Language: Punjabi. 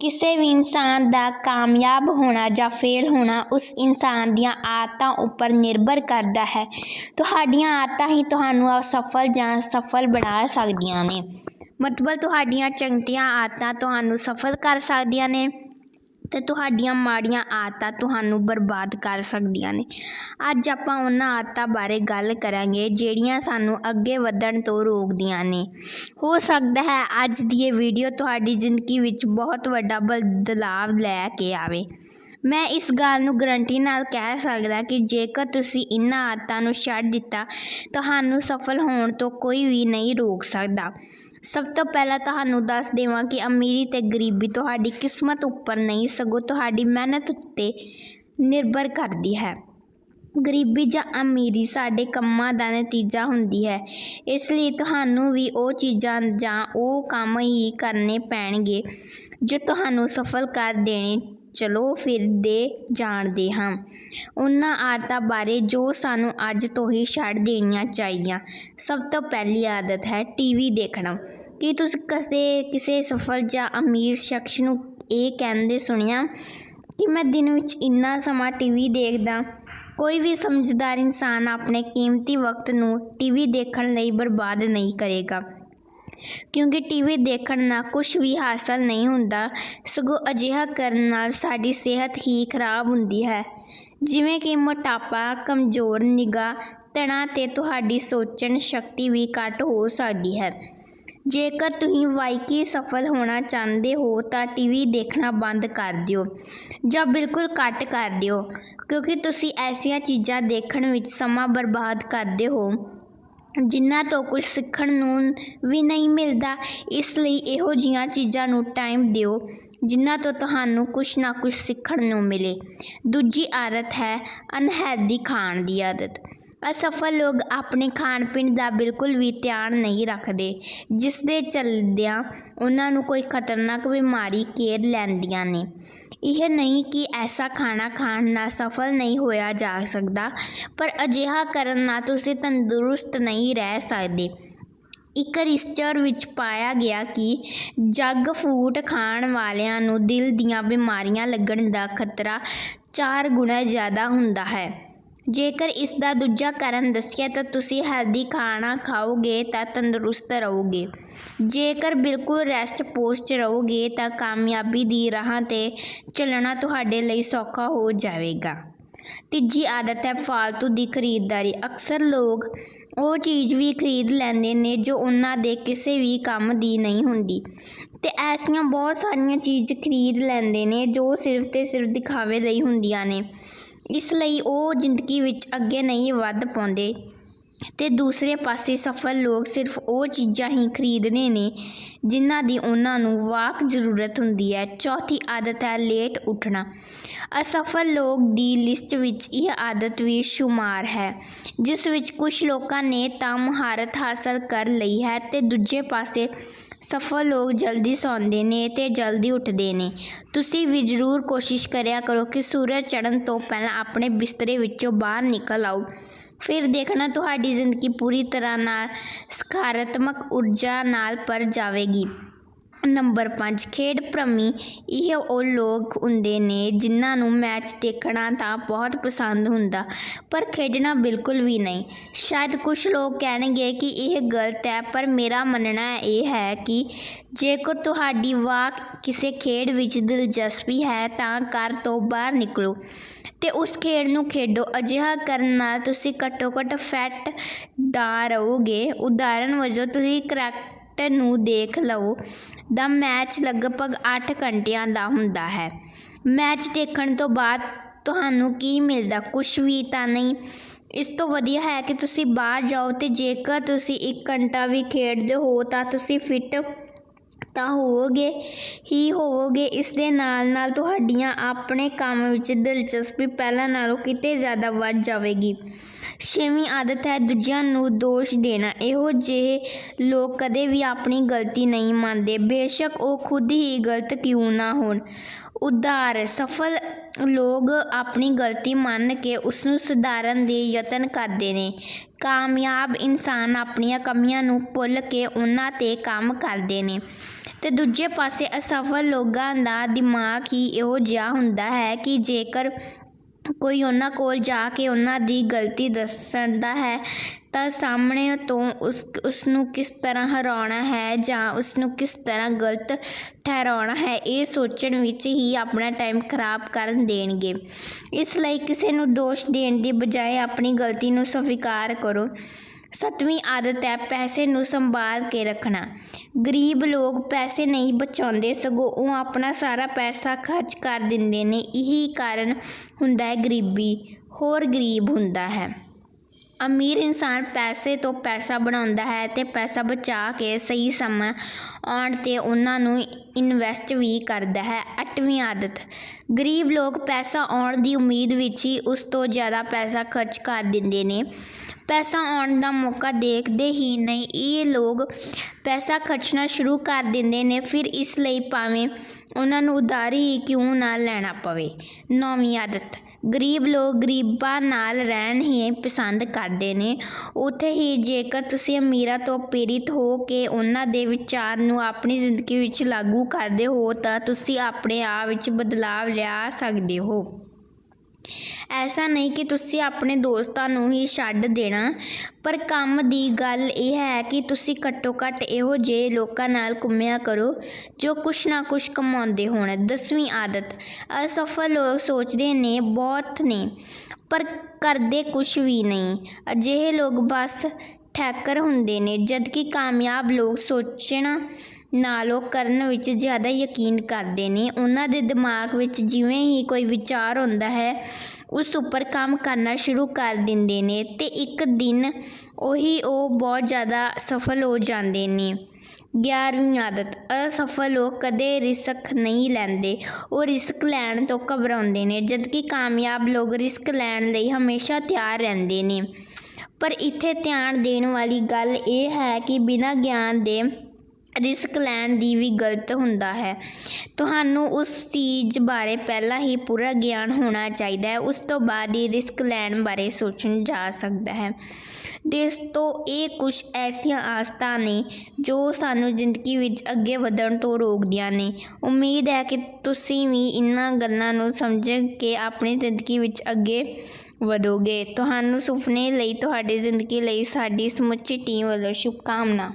ਕਿਸੇ ਵੀ ਇਨਸਾਨ ਦਾ ਕਾਮਯਾਬ ਹੋਣਾ ਜਾਂ ਫੇਲ ਹੋਣਾ ਉਸ ਇਨਸਾਨ ਦੀਆਂ ਆਦਤਾਂ ਉੱਪਰ ਨਿਰਭਰ ਕਰਦਾ ਹੈ। ਤੁਹਾਡੀਆਂ ਆਦਤਾਂ ਹੀ ਤੁਹਾਨੂੰ ਅਸਫਲ ਜਾਂ ਸਫਲ ਬਣਾ ਸਕਦੀਆਂ ਨੇ। ਮਤਲਬ ਤੁਹਾਡੀਆਂ ਚੰਗੀਆਂ ਆਦਤਾਂ ਤੁਹਾਨੂੰ ਸਫਲ ਕਰ ਸਕਦੀਆਂ ਨੇ। ਅਤੇ ਤੁਹਾਡੀਆਂ ਮਾੜੀਆਂ ਆਦਤਾਂ ਤੁਹਾਨੂੰ ਬਰਬਾਦ ਕਰ ਸਕਦੀਆਂ ਨੇ। ਅੱਜ ਆਪਾਂ ਉਹਨਾਂ ਆਦਤਾਂ ਬਾਰੇ ਗੱਲ ਕਰਾਂਗੇ, ਜਿਹੜੀਆਂ ਸਾਨੂੰ ਅੱਗੇ ਵਧਣ ਤੋਂ ਰੋਕਦੀਆਂ ਨੇ। ਹੋ ਸਕਦਾ ਹੈ ਅੱਜ ਦੀ ਇਹ ਵੀਡੀਓ ਤੁਹਾਡੀ ਜ਼ਿੰਦਗੀ ਵਿੱਚ ਬਹੁਤ ਵੱਡਾ ਬਦਲਾਵ ਲੈ ਕੇ ਆਵੇ। ਮੈਂ ਇਸ ਗੱਲ ਨੂੰ ਗਰੰਟੀ ਨਾਲ ਕਹਿ ਸਕਦਾ ਕਿ ਜੇਕਰ ਤੁਸੀਂ ਇਹਨਾਂ ਆਦਤਾਂ ਨੂੰ ਛੱਡ ਦਿੱਤਾ, ਤੁਹਾਨੂੰ ਸਫਲ ਹੋਣ ਤੋਂ ਕੋਈ ਵੀ ਨਹੀਂ ਰੋਕ ਸਕਦਾ। ਸਭ ਤੋਂ ਪਹਿਲਾਂ ਤੁਹਾਨੂੰ ਦੱਸ ਦੇਵਾਂ ਕਿ ਅਮੀਰੀ ਤੇ ਗਰੀਬੀ ਤੁਹਾਡੀ ਕਿਸਮਤ ਉੱਪਰ ਨਹੀਂ, ਸਗੋਂ ਤੁਹਾਡੀ ਮਿਹਨਤ ਉੱਤੇ ਨਿਰਭਰ ਕਰਦੀ ਹੈ। ਗਰੀਬੀ ਜਾਂ ਅਮੀਰੀ ਸਾਡੇ ਕੰਮਾਂ ਦਾ ਨਤੀਜਾ ਹੁੰਦੀ ਹੈ। ਇਸ ਲਈ ਤੁਹਾਨੂੰ ਵੀ ਉਹ ਚੀਜ਼ਾਂ ਜਾਂ ਉਹ ਕੰਮ ਹੀ ਕਰਨੇ ਪੈਣਗੇ ਜੋ ਤੁਹਾਨੂੰ ਸਫਲ ਕਰ ਦੇਣੇ ਚਲੋ ਫਿਰਦੇ ਜਾਣਦੇ ਹਾਂ। ਉਹਨਾਂ ਆਦਤਾਂ ਬਾਰੇ ਜੋ ਸਾਨੂੰ ਅੱਜ ਤੋਂ ਹੀ ਛੱਡ ਦੇਣੀਆਂ ਚਾਹੀਦੀਆਂ। ਸਭ ਤੋਂ ਪਹਿਲੀ ਆਦਤ ਹੈ ਟੀਵੀ ਦੇਖਣਾ। ਕੀ ਤੁਸੀਂ ਕਦੇ ਕਿਸੇ ਸਫਲ ਜਾਂ ਅਮੀਰ ਸ਼ਖਸ ਨੂੰ ਇਹ ਕਹਿੰਦੇ ਸੁਣਿਆ ਕਿ ਮੈਂ ਦਿਨ ਵਿੱਚ ਇੰਨਾ ਸਮਾਂ ਟੀਵੀ ਦੇਖਦਾ? ਕੋਈ ਵੀ ਸਮਝਦਾਰ ਇਨਸਾਨ ਆਪਣੇ ਕੀਮਤੀ ਵਕਤ ਨੂੰ ਟੀਵੀ ਦੇਖਣ ਲਈ ਬਰਬਾਦ ਨਹੀਂ ਕਰੇਗਾ। ਕਿਉਂਕਿ ਟੀਵੀ ਦੇਖਣ ਨਾਲ ਕੁਝ ਵੀ ਹਾਸਲ ਨਹੀਂ ਹੁੰਦਾ, ਸਗੋਂ ਅਜਿਹਾ ਕਰਨ ਨਾਲ ਸਾਡੀ ਸਿਹਤ ਹੀ ਖਰਾਬ ਹੁੰਦੀ ਹੈ। ਜਿਵੇਂ ਕਿ ਮੋਟਾਪਾ, ਕਮਜ਼ੋਰ, ਨਿਗਾਹ, ਤਣਾਅ ਅਤੇ ਤੁਹਾਡੀ ਸੋਚਣ ਸ਼ਕਤੀ ਵੀ ਘੱਟ ਹੋ ਸਕਦੀ ਹੈ। ਜੇਕਰ ਤੁਸੀਂ ਵਾਕਈ ਸਫਲ ਹੋਣਾ ਚਾਹੁੰਦੇ ਹੋ, ਤਾਂ ਟੀਵੀ ਦੇਖਣਾ ਬੰਦ ਕਰ ਦਿਓ, ਜਾਂ ਬਿਲਕੁਲ ਕੱਟ ਕਰ ਦਿਓ, ਕਿਉਂਕਿ ਤੁਸੀਂ ਐਸੀਆਂ ਚੀਜ਼ਾਂ ਦੇਖਣ ਵਿੱਚ ਸਮਾਂ ਬਰਬਾਦ ਕਰਦੇ ਹੋ। ਜਿਨ੍ਹਾਂ ਤੋਂ ਕੁਝ ਸਿੱਖਣ ਨੂੰ ਵੀ ਨਹੀਂ ਮਿਲਦਾ, ਇਸ ਲਈ ਇਹੋ ਜਿਹੀਆਂ ਚੀਜ਼ਾਂ ਨੂੰ ਟਾਈਮ ਦਿਓ ਜਿਨ੍ਹਾਂ ਤੋਂ ਤੁਹਾਨੂੰ ਕੁਛ ਨਾ ਕੁਛ ਸਿੱਖਣ ਨੂੰ ਮਿਲੇ। ਦੂਜੀ ਆਦਤ ਹੈ ਅਨਹੈਲਦੀ ਖਾਣ ਦੀ ਆਦਤ। ਅਸਫਲ ਲੋਕ ਆਪਣੇ ਖਾਣ ਪੀਣ ਦਾ ਬਿਲਕੁਲ ਵੀ ਧਿਆਨ ਨਹੀਂ ਰੱਖਦੇ ਜਿਸ ਦੇ ਚਲਦਿਆਂ ਉਹਨਾਂ ਨੂੰ ਕੋਈ ਖਤਰਨਾਕ ਬਿਮਾਰੀ ਘੇਰ ਲੈਂਦੀਆਂ ਨੇ। ਇਹ ਨਹੀਂ ਕਿ ਐਸਾ ਖਾਣਾ ਖਾਣ ਨਾਲ ਸਫਲ ਨਹੀਂ ਹੋਇਆ ਜਾ ਸਕਦਾ, ਪਰ ਅਜਿਹਾ ਕਰਨ ਨਾਲ ਤੁਸੀਂ ਤੰਦਰੁਸਤ ਨਹੀਂ ਰਹਿ ਸਕਦੇ। ਇੱਕ ਰਿਸਰਚ ਵਿੱਚ ਪਾਇਆ ਗਿਆ ਕਿ ਜੰਕ ਫੂਡ ਖਾਣ ਵਾਲਿਆਂ ਨੂੰ ਦਿਲ ਦੀਆਂ ਬਿਮਾਰੀਆਂ ਲੱਗਣ ਦਾ ਖਤਰਾ 4 ਗੁਣਾ ਜ਼ਿਆਦਾ ਹੁੰਦਾ ਹੈ। ਜੇਕਰ ਇਸ ਦਾ ਦੂਜਾ ਕਾਰਨ ਦੱਸਿਆ ਤਾਂ ਤੁਸੀਂ ਹੈਲਦੀ ਖਾਣਾ ਖਾਓਗੇ ਤਾਂ ਤੰਦਰੁਸਤ ਰਹੋਗੇ। ਜੇਕਰ ਬਿਲਕੁਲ ਰੈਸਟ ਪੋਸਟ ਰਹੋਗੇ ਤਾਂ ਕਾਮਯਾਬੀ ਦੀ ਰਾਹਾਂ ਤੇ ਚੱਲਣਾ ਤੁਹਾਡੇ ਲਈ ਸੌਖਾ ਹੋ ਜਾਵੇਗਾ। ਤੀਜੀ ਆਦਤ ਹੈ ਫਾਲਤੂ ਦੀ ਖਰੀਦਦਾਰੀ। ਅਕਸਰ ਲੋਕ ਉਹ ਚੀਜ਼ ਵੀ ਖਰੀਦ ਲੈਂਦੇ ਨੇ ਜੋ ਉਹਨਾਂ ਦੇ ਕਿਸੇ ਵੀ ਕੰਮ ਦੀ ਨਹੀਂ ਹੁੰਦੀ ਤੇ ਐਸੀਆਂ ਬਹੁਤ ਸਾਰੀਆਂ ਚੀਜ਼ ਖਰੀਦ ਲੈਂਦੇ ਨੇ ਜੋ ਸਿਰਫ ਤੇ ਸਿਰਫ ਦਿਖਾਵੇ ਲਈ ਹੁੰਦੀਆਂ ਨੇ। ਇਸ ਲਈ ਉਹ ਜ਼ਿੰਦਗੀ ਵਿੱਚ ਅੱਗੇ ਨਹੀਂ ਵੱਧ ਪਾਉਂਦੇ। ਅਤੇ ਦੂਸਰੇ ਪਾਸੇ ਸਫਲ ਲੋਕ ਸਿਰਫ ਉਹ ਚੀਜ਼ਾਂ ਹੀ ਖਰੀਦਣੇ ਨੇ, ਜਿਨ੍ਹਾਂ ਦੀ ਉਹਨਾਂ ਨੂੰ ਵਾਕ ਜ਼ਰੂਰਤ ਹੁੰਦੀ ਹੈ। ਚੌਥੀ ਆਦਤ ਹੈ ਲੇਟ ਉੱਠਣਾ। ਅਸਫਲ ਲੋਕ ਦੀ ਲਿਸਟ ਵਿੱਚ ਇਹ ਆਦਤ ਵੀ ਸ਼ੁਮਾਰ ਹੈ, ਜਿਸ ਵਿੱਚ ਕੁਝ ਲੋਕਾਂ ਨੇ ਤਾਂ ਮਹਾਰਤ ਹਾਸਲ ਕਰ ਲਈ ਹੈ ਤੇ ਦੂਜੇ ਪਾਸੇ ਸਫਲ ਲੋਕ ਜਲਦੀ ਸੌਂਦੇ ਨੇ ਅਤੇ ਜਲਦੀ ਉੱਠਦੇ ਨੇ। ਤੁਸੀਂ ਵੀ ਜ਼ਰੂਰ ਕੋਸ਼ਿਸ਼ ਕਰਿਆ ਕਰੋ ਕਿ ਸੂਰਜ ਚੜ੍ਹਨ ਤੋਂ ਪਹਿਲਾਂ ਆਪਣੇ ਬਿਸਤਰੇ ਵਿੱਚੋਂ ਬਾਹਰ ਨਿਕਲ ਆਓ। ਫਿਰ ਦੇਖਣਾ ਤੁਹਾਡੀ ਜ਼ਿੰਦਗੀ ਪੂਰੀ ਤਰ੍ਹਾਂ ਨਾਲ ਸਕਾਰਾਤਮਕ ਊਰਜਾ ਨਾਲ ਭਰ ਜਾਵੇਗੀ। ਨੰਬਰ 5 ਖੇਡ ਪ੍ਰੇਮੀ ਇਹ ਉਹ ਲੋਕ ਹੁੰਦੇ ਨੇ ਜਿਨ੍ਹਾਂ ਨੂੰ ਮੈਚ ਦੇਖਣਾ ਤਾਂ ਬਹੁਤ ਪਸੰਦ ਹੁੰਦਾ, ਪਰ ਖੇਡਣਾ ਬਿਲਕੁਲ ਵੀ ਨਹੀਂ। ਸ਼ਾਇਦ ਕੁਝ ਲੋਕ ਕਹਿਣਗੇ ਕਿ ਇਹ ਗਲਤ ਹੈ, ਪਰ ਮੇਰਾ ਮੰਨਣਾ ਇਹ ਹੈ ਕਿ ਜੇਕਰ ਤੁਹਾਡੀ ਵਾਕ ਕਿਸੇ ਖੇਡ ਵਿੱਚ ਦਿਲਚਸਪੀ ਹੈ, ਤਾਂ ਘਰ ਤੋਂ ਬਾਹਰ ਨਿਕਲੋ ਤੇ ਉਸ ਖੇਡ ਨੂੰ ਖੇਡੋ। ਅਜਿਹਾ ਕਰਨ ਨਾਲ ਤੁਸੀਂ ਘੱਟੋ ਘੱਟ ਫੈਟ ਦਾ ਰਹੋਗੇ। ਉਦਾਹਰਨ ਵਜੋਂ, ਤੁਸੀਂ ਕਰੈਕ ਕ੍ਰਿਕਟ ਨੂੰ ਦੇਖ ਲਓ ਦਾ ਮੈਚ ਲਗਭਗ ਅੱਠ ਘੰਟਿਆਂ ਦਾ ਹੁੰਦਾ ਹੈ। ਮੈਚ ਦੇਖਣ ਤੋਂ ਬਾਅਦ ਤੁਹਾਨੂੰ ਕੀ ਮਿਲਦਾ? ਕੁਛ ਵੀ ਤਾਂ ਨਹੀਂ। ਇਸ ਤੋਂ ਵਧੀਆ ਹੈ ਕਿ ਤੁਸੀਂ ਬਾਹਰ ਜਾਓ ਅਤੇ ਜੇਕਰ ਤੁਸੀਂ ਇੱਕ ਘੰਟਾ ਵੀ ਖੇਡਦੇ ਹੋ ਤਾਂ ਤੁਸੀਂ ਫਿੱਟ ਤਾਂ ਹੋਵੋਗੇ, ਹੀ ਹੋਵੋਗੇ। ਇਸ ਦੇ ਨਾਲ ਨਾਲ ਤੁਹਾਡੀਆਂ ਆਪਣੇ ਕੰਮ ਵਿੱਚ ਦਿਲਚਸਪੀ ਪਹਿਲਾਂ ਨਾਲੋਂ ਕਿਤੇ ਜ਼ਿਆਦਾ ਵੱਧ ਜਾਵੇਗੀ। ਛੇਵੀਂ ਆਦਤ ਹੈ ਦੂਜਿਆਂ ਨੂੰ ਦੋਸ਼ ਦੇਣਾ। ਇਹੋ ਜਿਹੇ ਲੋਕ ਕਦੇ ਵੀ ਆਪਣੀ ਗਲਤੀ ਨਹੀਂ ਮੰਨਦੇ। ਬੇਸ਼ੱਕ ਉਹ ਖੁਦ ਹੀ ਗਲਤ ਕਿਉਂ ਨਾ ਹੋਣ। ਉਦਾਰ, ਸਫਲ ਲੋਕ ਆਪਣੀ ਗਲਤੀ ਮੰਨ ਕੇ ਉਸ ਨੂੰ ਸੁਧਾਰਨ ਦੇ ਯਤਨ ਕਰਦੇ ਨੇ। ਕਾਮਯਾਬ ਇਨਸਾਨ ਆਪਣੀਆਂ ਕਮੀਆਂ ਨੂੰ ਭੁੱਲ ਕੇ ਉਹਨਾਂ 'ਤੇ ਕੰਮ ਕਰਦੇ ਨੇ। ਅਤੇ ਦੂਜੇ ਪਾਸੇ ਅਸਫਲ ਲੋਕਾਂ ਦਾ ਦਿਮਾਗ ਹੀ ਇਹੋ ਜਿਹਾ ਹੁੰਦਾ ਹੈ ਕਿ ਜੇਕਰ ਕੋਈ ਉਹਨਾਂ ਕੋਲ ਜਾ ਕੇ ਉਹਨਾਂ ਦੀ ਗਲਤੀ ਦੱਸਦਾ ਹੈ, ਤਾਂ ਸਾਹਮਣੇ ਤੋਂ ਉਸ ਉਸ ਨੂੰ ਕਿਸ ਤਰ੍ਹਾਂ ਹਰਾਉਣਾ ਹੈ ਜਾਂ ਉਸ ਨੂੰ ਕਿਸ ਤਰ੍ਹਾਂ ਗਲਤ ਠਹਿਰਾਉਣਾ ਹੈ, ਇਹ ਸੋਚਣ ਵਿੱਚ ਹੀ ਆਪਣਾ ਟਾਈਮ ਖਰਾਬ ਕਰਨ ਦੇਣਗੇ। ਇਸ ਲਈ ਕਿਸੇ ਨੂੰ ਦੋਸ਼ ਦੇਣ ਦੀ ਬਜਾਏ ਆਪਣੀ ਗਲਤੀ ਨੂੰ ਸਵੀਕਾਰ ਕਰੋ। ਸੱਤਵੀਂ ਆਦਤ ਹੈ ਪੈਸੇ ਨੂੰ ਸੰਭਾਲ ਕੇ ਰੱਖਣਾ। ਗਰੀਬ ਲੋਕ ਪੈਸੇ ਨਹੀਂ ਬਚਾਉਂਦੇ, ਸਗੋਂ ਉਹ ਆਪਣਾ ਸਾਰਾ ਪੈਸਾ ਖਰਚ ਕਰ ਦਿੰਦੇ ਨੇ। ਇਹੀ ਕਾਰਨ ਹੁੰਦਾ ਹੈ ਗਰੀਬੀ। ਹੋਰ ਗਰੀਬ ਹੁੰਦਾ ਹੈ। ਅਮੀਰ ਇਨਸਾਨ ਪੈਸੇ ਤੋਂ ਪੈਸਾ ਬਣਾਉਂਦਾ ਹੈ ਅਤੇ ਪੈਸਾ ਬਚਾ ਕੇ ਸਹੀ ਸਮਾਂ ਆਉਣ ਤੇ ਉਹਨਾਂ ਨੂੰ ਇਨਵੈਸਟ ਵੀ ਕਰਦਾ ਹੈ। ਅੱਠਵੀਂ ਆਦਤ, ਗਰੀਬ ਲੋਕ ਪੈਸਾ ਆਉਣ ਦੀ ਉਮੀਦ ਵਿੱਚ ਹੀ ਉਸ ਤੋਂ ਜ਼ਿਆਦਾ ਪੈਸਾ ਖਰਚ ਕਰ ਦਿੰਦੇ ਨੇ। ਪੈਸਾ ਆਉਣ ਦਾ ਮੌਕਾ ਦੇਖਦੇ ਹੀ ਨਹੀਂ, ਇਹ ਲੋਕ ਪੈਸਾ ਖਰਚਣਾ ਸ਼ੁਰੂ ਕਰ ਦਿੰਦੇ ਨੇ, ਫਿਰ ਇਸ ਲਈ ਭਾਵੇਂ ਉਹਨਾਂ ਨੂੰ ਉਧਾਰੀ ਹੀ ਕਿਉਂ ਨਾ ਲੈਣਾ ਪਵੇ। ਨੌਵੀਂ ਆਦਤ ਗਰੀਬ ਲੋਕ ਗਰੀਬਾਂ ਨਾਲ ਰਹਿਣ ਹੀ ਪਸੰਦ ਕਰਦੇ ਨੇ। ਉੱਥੇ ਹੀ ਜੇਕਰ ਤੁਸੀਂ ਅਮੀਰਾਂ ਤੋਂ ਪ੍ਰੇਰਿਤ ਹੋ ਕੇ ਉਹਨਾਂ ਦੇ ਵਿਚਾਰ ਨੂੰ ਆਪਣੀ ਜ਼ਿੰਦਗੀ ਵਿੱਚ ਲਾਗੂ ਕਰਦੇ ਹੋ ਤਾਂ ਤੁਸੀਂ ਆਪਣੇ ਆਪ ਵਿੱਚ ਬਦਲਾਵ ਲਿਆ ਸਕਦੇ ਹੋ। ਐਸਾ ਨਹੀਂ ਕਿ ਤੁਸੀਂ ਆਪਣੇ ਦੋਸਤਾਂ ਨੂੰ ਹੀ ਛੱਡ ਦੇਣਾ। ਪਰ ਕੰਮ ਦੀ ਗੱਲ ਇਹ ਹੈ ਕਿ ਤੁਸੀਂ ਘੱਟੋ ਘੱਟ ਇਹੋ ਜਿਹੇ ਲੋਕਾਂ ਨਾਲ ਘੁੰਮਿਆ ਕਰੋ, ਜੋ ਕੁਛ ਨਾ ਕੁਛ ਕਮਾਉਂਦੇ ਹੋਣ। ਦਸਵੀਂ ਆਦਤ। ਅਸਫਲ ਲੋਕ ਸੋਚਦੇ ਨੇ, ਬਹੁਤ ਨੇ। ਪਰ ਕਰਦੇ ਕੁਛ ਵੀ ਨਹੀਂ। ਅਜਿਹੇ ਲੋਕ ਬਸ ਠੈਕਰ ਹੁੰਦੇ ਨੇ, ਜਦਕਿ ਕਾਮਯਾਬ ਲੋਕ ਸੋਚਣਾ ਨਾਲੋਂ ਕਰਨ ਵਿੱਚ ਜ਼ਿਆਦਾ ਯਕੀਨ ਕਰਦੇ ਨੇ। ਉਹਨਾਂ ਦੇ ਦਿਮਾਗ ਵਿੱਚ ਜਿਵੇਂ ਹੀ ਕੋਈ ਵਿਚਾਰ ਹੁੰਦਾ ਹੈ, ਉਸ ਉੱਪਰ ਕੰਮ ਕਰਨਾ ਸ਼ੁਰੂ ਕਰ ਦਿੰਦੇ ਨੇ ਅਤੇ ਇੱਕ ਦਿਨ ਉਹੀ ਉਹ ਬਹੁਤ ਜ਼ਿਆਦਾ ਸਫਲ ਹੋ ਜਾਂਦੇ ਨੇ। ਗਿਆਰਵੀਂ ਆਦਤ, ਅਸਫਲ ਲੋਕ ਕਦੇ ਰਿਸਕ ਨਹੀਂ ਲੈਂਦੇ। ਉਹ ਰਿਸਕ ਲੈਣ ਤੋਂ ਘਬਰਾਉਂਦੇ ਨੇ, ਜਦਕਿ ਕਾਮਯਾਬ ਲੋਕ ਰਿਸਕ ਲੈਣ ਲਈ ਹਮੇਸ਼ਾ ਤਿਆਰ ਰਹਿੰਦੇ ਨੇ। ਪਰ ਇੱਥੇ ਧਿਆਨ ਦੇਣ ਵਾਲੀ ਗੱਲ ਇਹ ਹੈ ਕਿ ਬਿਨਾਂ ਗਿਆਨ ਦੇ ਰਿਸਕ ਲੈਣ ਦੀ ਵੀ ਗਲਤ ਹੁੰਦਾ ਹੈ। ਤੁਹਾਨੂੰ ਉਸ ਚੀਜ਼ ਬਾਰੇ ਪਹਿਲਾਂ ਹੀ ਪੂਰਾ ਗਿਆਨ ਹੋਣਾ ਚਾਹੀਦਾ ਹੈ। ਉਸ ਤੋਂ ਬਾਅਦ ਹੀ ਰਿਸਕ ਲੈਣ ਬਾਰੇ ਸੋਚਣ ਜਾ ਸਕਦਾ ਹੈ। ਦੋਸਤੋ ਇਹ ਕੁਝ ਐਸੀਆਂ ਆਸਤਾਂ ਨੇ ਜੋ ਸਾਨੂੰ ਜ਼ਿੰਦਗੀ ਵਿੱਚ ਅੱਗੇ ਵਧਣ ਤੋਂ ਰੋਕਦੀਆਂ ਨੇ। ਉਮੀਦ ਹੈ ਕਿ ਤੁਸੀਂ ਵੀ ਇਹਨਾਂ ਗੱਲਾਂ ਨੂੰ ਸਮਝ ਕੇ ਆਪਣੀ ਜ਼ਿੰਦਗੀ ਵਿੱਚ ਅੱਗੇ ਵਧੋਗੇ। ਤੁਹਾਨੂੰ ਸੁਪਨੇ ਲਈ, ਤੁਹਾਡੀ ਜ਼ਿੰਦਗੀ ਲਈ ਸਾਡੀ ਸਮੁੱਚੀ ਟੀਮ ਵੱਲੋਂ ਸ਼ੁਭਕਾਮਨਾ।